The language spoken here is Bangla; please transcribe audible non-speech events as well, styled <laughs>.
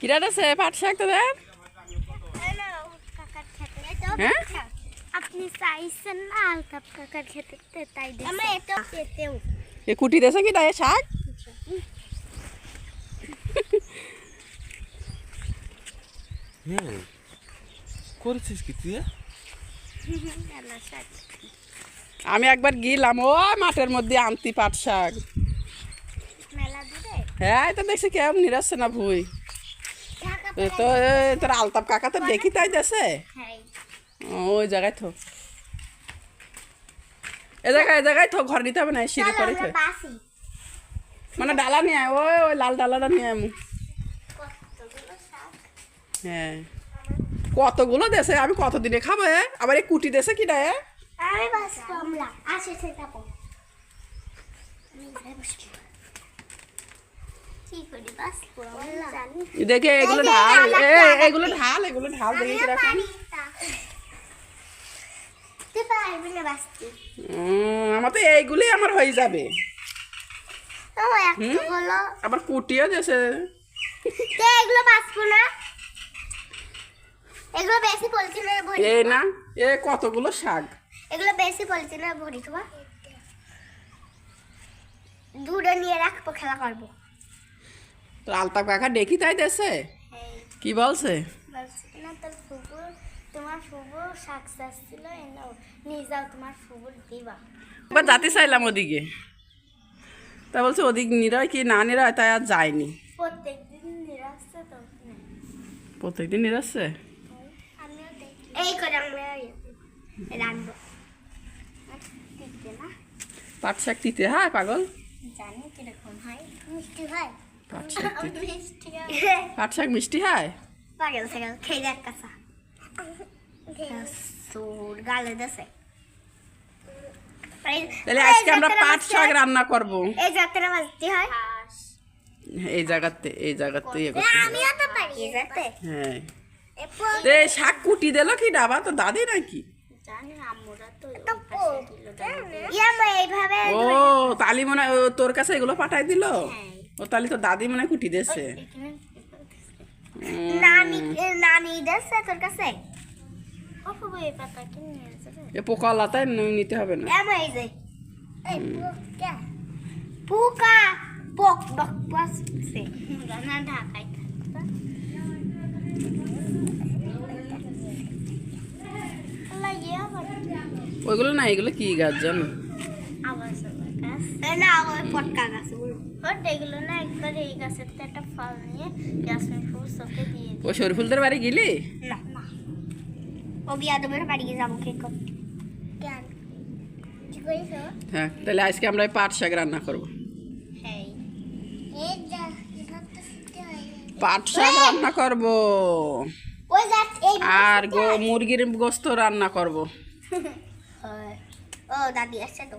কিরাট আছে? পাট শাক তোদের? হ্যাঁ? আপনি চাইছেন না আলতাপ কাকার খেতে তাই আমরা এটা এ কুটি দেছে কি ডায়ে শাক? হ্যাঁ। করেছিস কি তুই? আমি একবার গিলাম ও মাঠের মধ্যে আনতি পাট শাক। হ্যাঁ এটা দেখছি কেমন নিরাচ্ছে না ভুই। তো তোর আলতাপ কাকা তো দেখি তাই ও, ওই জায়গায় থো। এ জায়গায় এ জায়গায় থো ঘর নিতে হবে না সিঁড়ি করে থো। মানে ডালা নিয়ে আয় ওই ওই লাল ডালাটা নিয়ে আয়। হ্যাঁ। কতগুলো দেশে? আমি কতদিনে খাব? আবার এই কুটি দেশে কি ডায়ে আমি বাস কমলা আসে সেটা পো আমি ঘরে বসছি কি করি বাস কমলা জানি দেখে এগুলো ঢাল। এগুলো ঢাল এগুলো ঢাল দেখি আমার তো এইগুলি আমার হয়ে যাবে। আবার কুটিও দেশে। এগুলো বাঁচবো না? এগুলো বেশি পলিথিনে ভরি এই না এ কতগুলো শাক? এগুলো বেশি পলিথিনে ভরি তোমার দুটো নিয়ে রাখব খেলা করব। তো আলতাপ কাকা দেখি তাই দেশে? কি বলছে? না তোর তোমার ফুবুর শাক ছিল নিয়ে যাও তোমার ফুবুর দিবা। এবার যাতে চাইলাম ওদিকে। তা বলছে ওদিক নিরয় কি না নিরয় তাই আর যায়নি। তো। প্রত্যেকদিন নিরাচ্ছে আমিও এই করে আমরা রাখব না? পাট শাক দিতে হয় পাগল। জানি কীরকম হয় মিষ্টি হয়। পাট শাক মিষ্টি পাট শাক মিষ্টি হয়? পাগল সাগল খেয়ে দেখ কাঁচা। গালে দেশে তাহলে আজকে আমরা পাট শাক রান্না করব। এই যাত্রা বাজতে হয়? এই জায়গাতে এই জায়গাতে ইয়ে করতে আমিও তো পারি। এই যাতে হ্যাঁ। এই শাক কুটি দিল কি ডাবা তো দাদি নাকি? ও তালি মনে হয় ও তোর কাছে এগুলো পাঠাই দিল? ও তাহলে তো দাদি মনে কুটি দিয়েছে। নানি নানি দেশে তোর কাছে? এ পোকা লাতায় নিতে হবে না। পোকা। পোকা বক সে। ওইগুলো না এগুলো কি গাছ জানো? না ওই পটকা গাছ ওট এগুলো না একবার এই গাছের একটা ফল নিয়ে ফুল দিয়ে ও শরীফুলদের বাড়ি গেলি? না না। ও বিয়াদবের বাড়ি যাব করতে করিস হ্যাঁ তাহলে আজকে আমরা পাট শাক রান্না করব। পাট শাক রান্না করব। ওই যা এই আর গো মুরগির গোস্ত রান্না করব। <laughs> ও দাদি আসছে তো।